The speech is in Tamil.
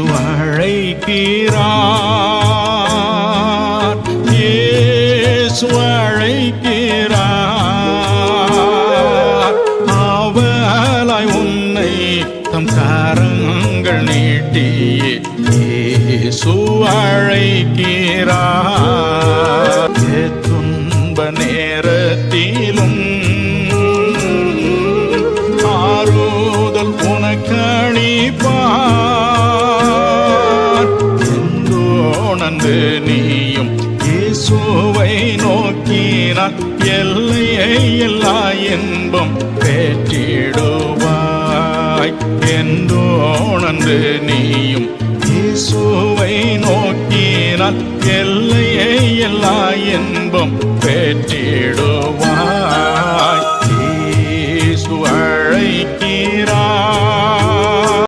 இயேசு அழைக்கிறார் இயேசு அழைக்கிறார். அவலாய் உன்னை தம் கரங்கள் நீட்டியே இயேசு அழைக்கிறார். துன்ப நேரத்திலும் தாழ்ந்து நீயும் இயேசுவை நோக்கினார் எல்லையை எல்லா இன்பம் பெற்றிடுவாய். என்றோணன்று நீயும் இயேசுவை நோக்கினார் எல்லையை எல்லா இன்பம் பெற்றிடுவாய். இயேசு அழைக்கி